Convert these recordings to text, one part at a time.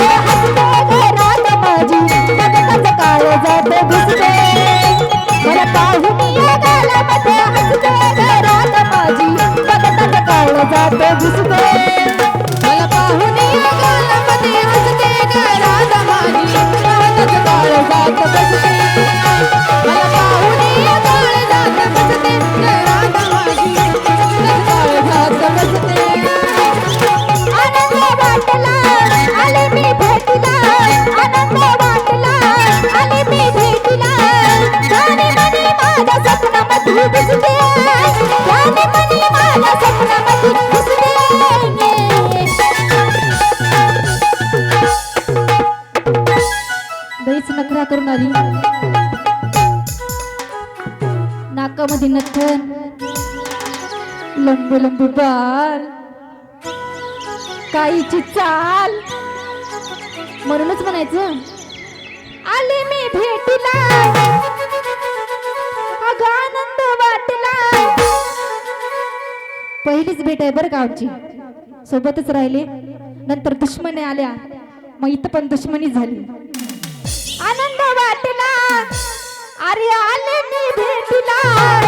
I'm a बुलंदी बल. काहीची चाल. म्हणूनच म्हणायचं. आले मी भेटीला. अग आनंद वाटला. पहिलीच भेट आहे बरं गावची सोबतच राहिले. नंतर दुश्मनी आल्या. मग इथं पण दुश्मनी झाली. आनंद वाटला. अरे आले मी भेटीला.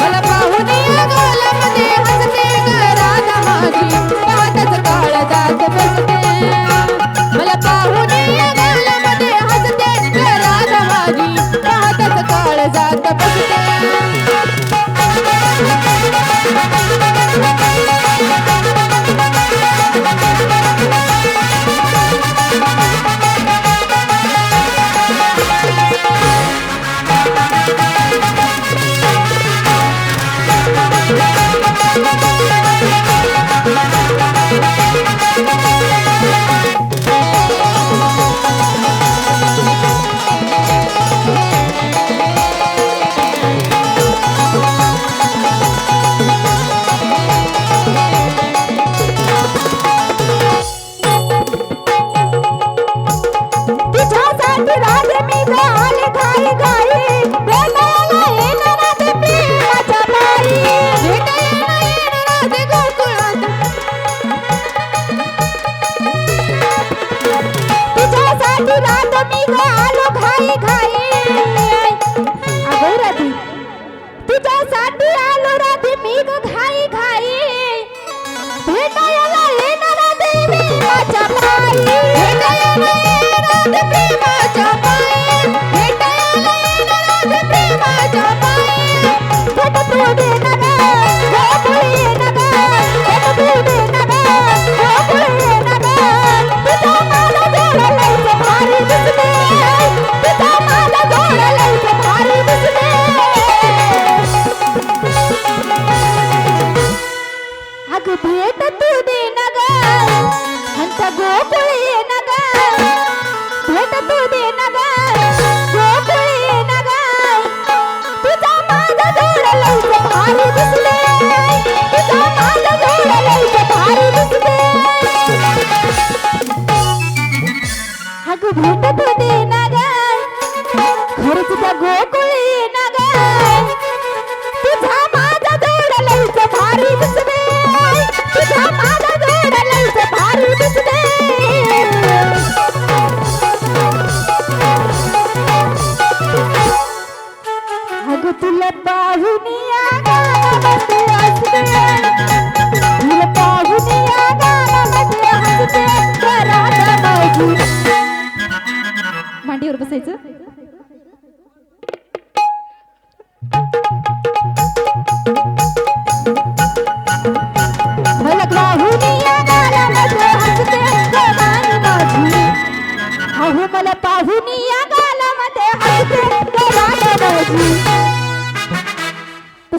राधे प्रेमा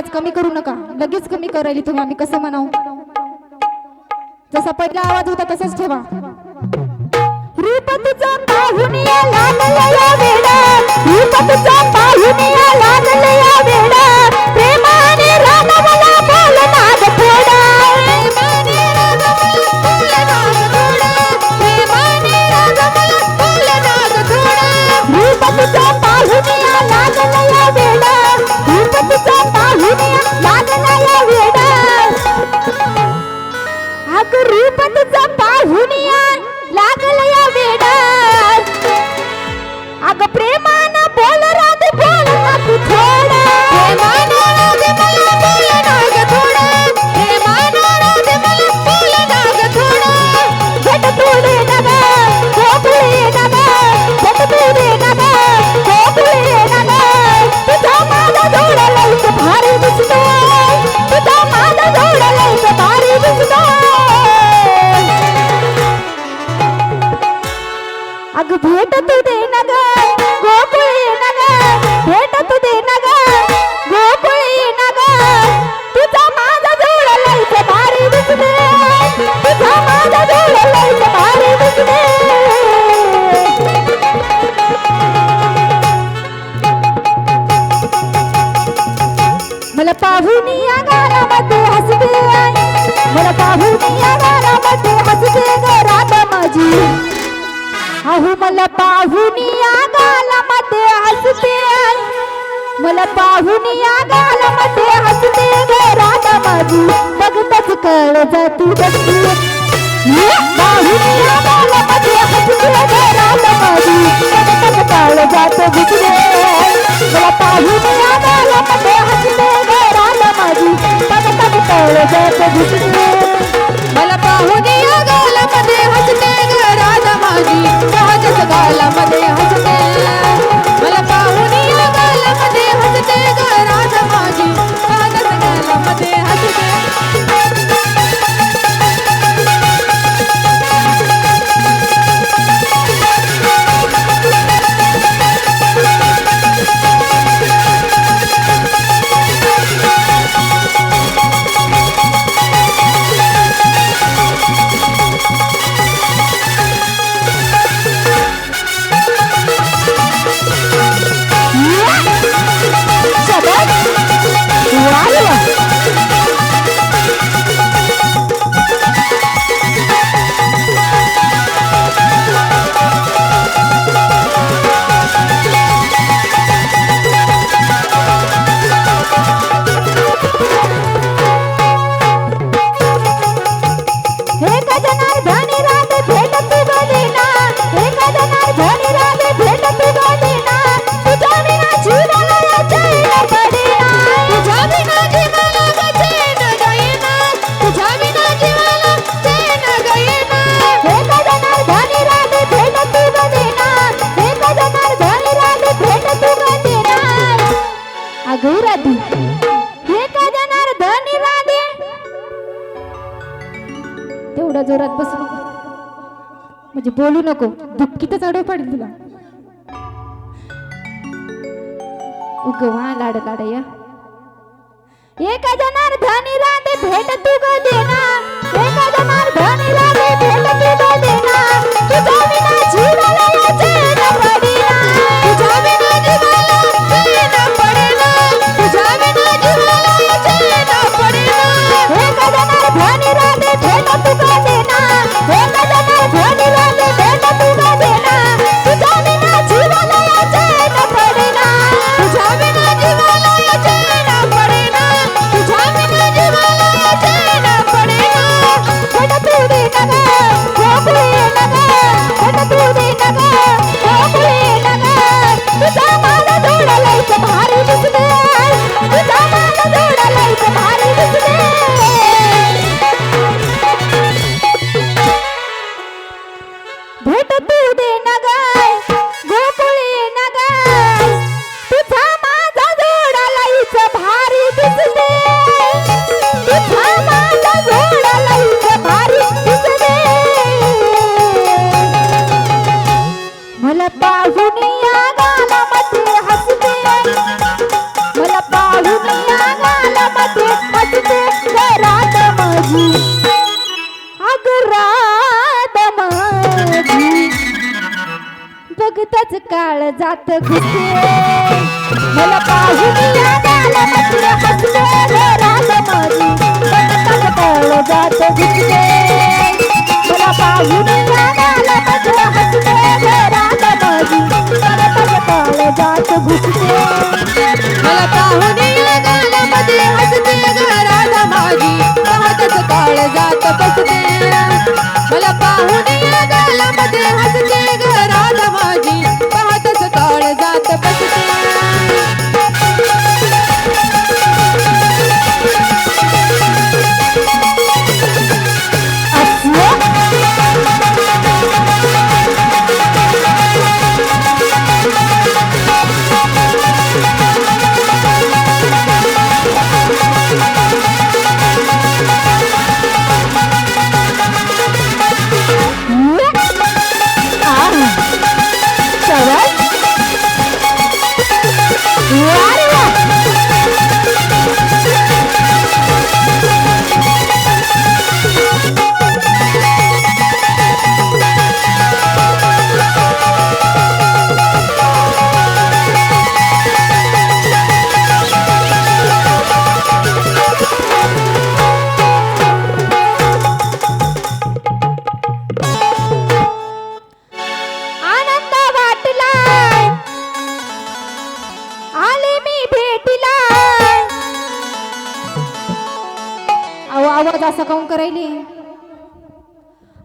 आवाज कमी करू नका. लगेच कमी करायली तुम्ही आम्ही कसं म्हणाव? जसा पहिला आवाज होता तसंच ठेवा. रूप तुझा पाहुणी लाल वेडा रूप तुझा माझी अहो मला पाहुनी या गालामध्ये हसते मला पाहुनी या गालामध्ये हसते घरात बाजी बघतच कळ जाती बसते पाहुनी या गालामध्ये हसते घरात बाजी बघतच कळ जातो बसते मला पाहुनी म्हणजे बोलू नको. दुपकीतच आडव पाडेल तुला. उग वा लाड लाड या. एका जनार्दनी राधे भेट तू ग देना एका जनार्दनी राधे भेट तू ग देना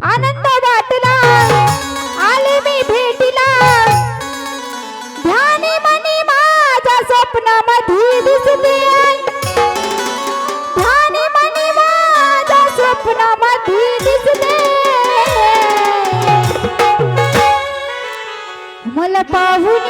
आनंद वाटला. आले मी भेटीला. ध्यानी मनी माझ्या स्वप्नामध्ये दिसले ध्यानी मनी माझ्या स्वप्नामध्ये मला पाहून